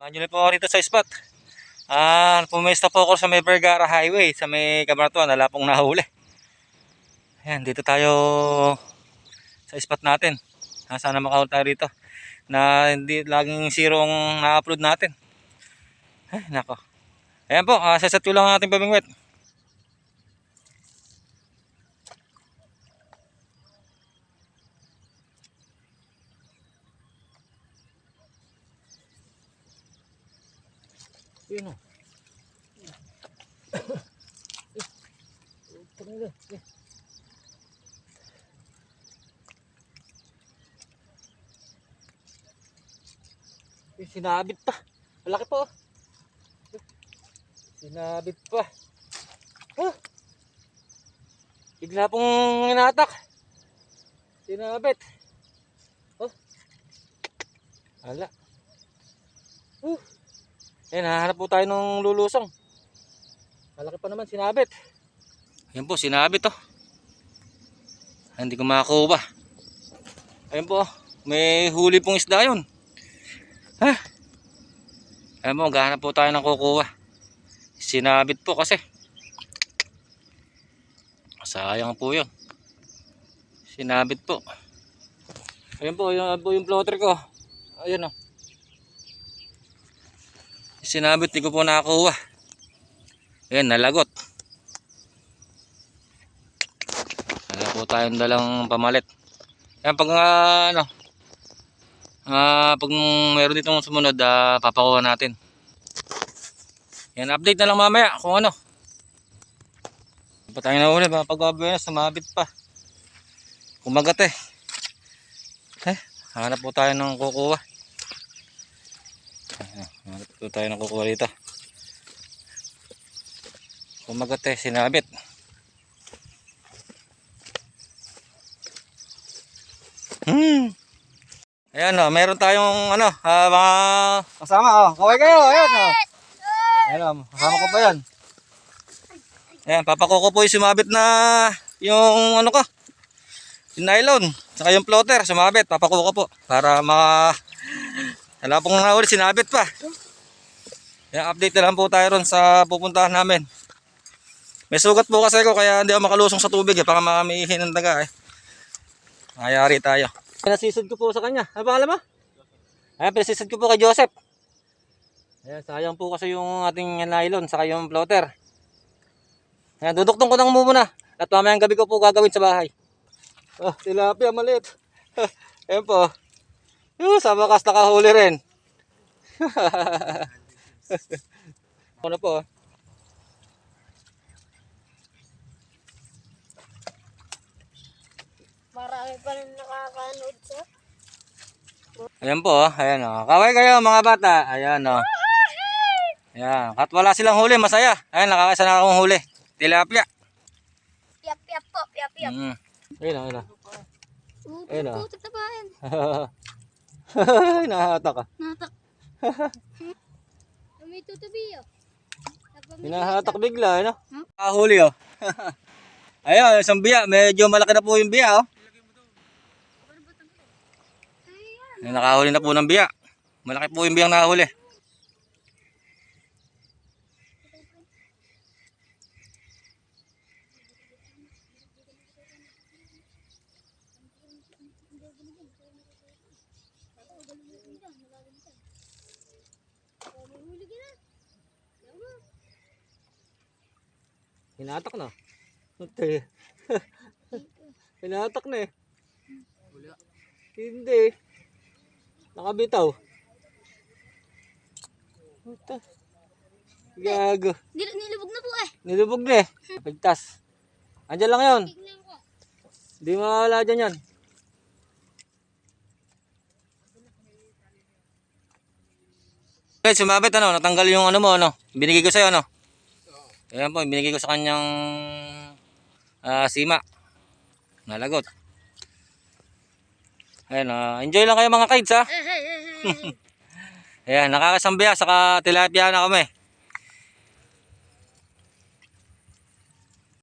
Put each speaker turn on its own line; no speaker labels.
Manyo po ako rito sa spot. Ah, pumesta po ako sa may Vergara Highway, sa may Camaratuan, wala pong nahuli. Ayan, dito tayo sa spot natin. Ah, sana makahuli tayo rito. Na hindi laging zero ang na-upload natin. Ay, nako. Ayan po, ah, sasat lang ang ating pamingwit. Yun o. Eh, Sinabit pa. Malaki pa oh. Sinabit pa. Oh. Bigla pong inatak. Sinabit. Oh. Ala. Uh. Ayan, hahanap po tayo ng lulusong. Malaki pa naman, sinabit. Ayan po, sinabit oh. Hindi ko makakuha. Ayan po, may huli pong isda yun. Ha? Ayan po, maghahanap po tayo ng kukuha. Sinabit po kasi. Sayang po yun. Sinabit po. Ayan po, yun po yung plotter ko. Ayan oh. Sinabit, di ko po nakakuha. Ayan, nalagot. Wala po tayong dalang pamalit. Ayan, pag ah, ano, ah, pag meron ditong sumunod, ah, papakuha natin. Yan, update na lang mamaya kung ano. Pa tayo na uli, mga pag-abuenas, sumabit pa. Kumagat eh. Eh, hanap po tayo ng kukuha. Ayan, Hanap po tayo ng kukuha dito. Kumagat eh, sinabit. Hmm. Ayan o, meron tayong ano, ah, mga kasama o. Kaway kayo, ayan o. Ayan o, kasama ko pa yan. Ayan, papakuko po yung sumabit na yung ano ko, yung nylon, saka yung floater, sumabit, papakuko po. Para mga, wala pong nahuli, sinabit pa. Ayan, update na lang po tayo ron sa pupuntahan namin. May sugat po kasi ako kaya hindi ako makalusong sa tubig eh, baka makamihin ng daga eh. Ayari tayo. Pinasisod ko po sa kanya. Ano pangalan mo? Ayan, pinasisod ko po kay Joseph. Ayan, sayang po kasi yung ating nylon saka yung floater. Ayan, duduktong ko nang muna. At mamayang gabi ko po gagawin sa bahay. Oh, tilapia maliit. Ayan po. Yung sa wakas nakahuli rin. ano po?
Marami pa rin nakakanood sa.
Ayan po, oh. ayan oh. Kaway kayo mga bata. Ayan oh. Ayan, at wala silang huli, masaya. Ayan, nakakaisa na akong huli. Tilapia.
Piap, piap po, piap, piap.
Mm. Ayun oh, ayun oh. Ayun, oh.
Putik na bayan.
Nahahatak ka.
Natak. May tutubi oh.
Hinahatak bigla, ano?
Hmm?
Kahuli oh. Ayun, isang biya. Medyo malaki na po yung biya oh. Ayun, nakahuli na po ng biya. Malaki po yung biyang nahuli. Hinatak na. Ate. Hinatak na eh. Hindi. Nakabitaw. Puta. Gago.
Nil nilubog na po eh.
Nilubog na eh. Pagtas. Andiyan lang yun.
Tignan ko.
Di mawala dyan yan. Okay, sumabit ano, natanggal yung ano mo ano, binigay ko sa'yo ano. Ayan po, binigay ko sa kanyang ah, sima. Nalagot. Ayan, ah, enjoy lang kayo mga kids ha. Ayan, nakakasambiya, saka tilapia na kami.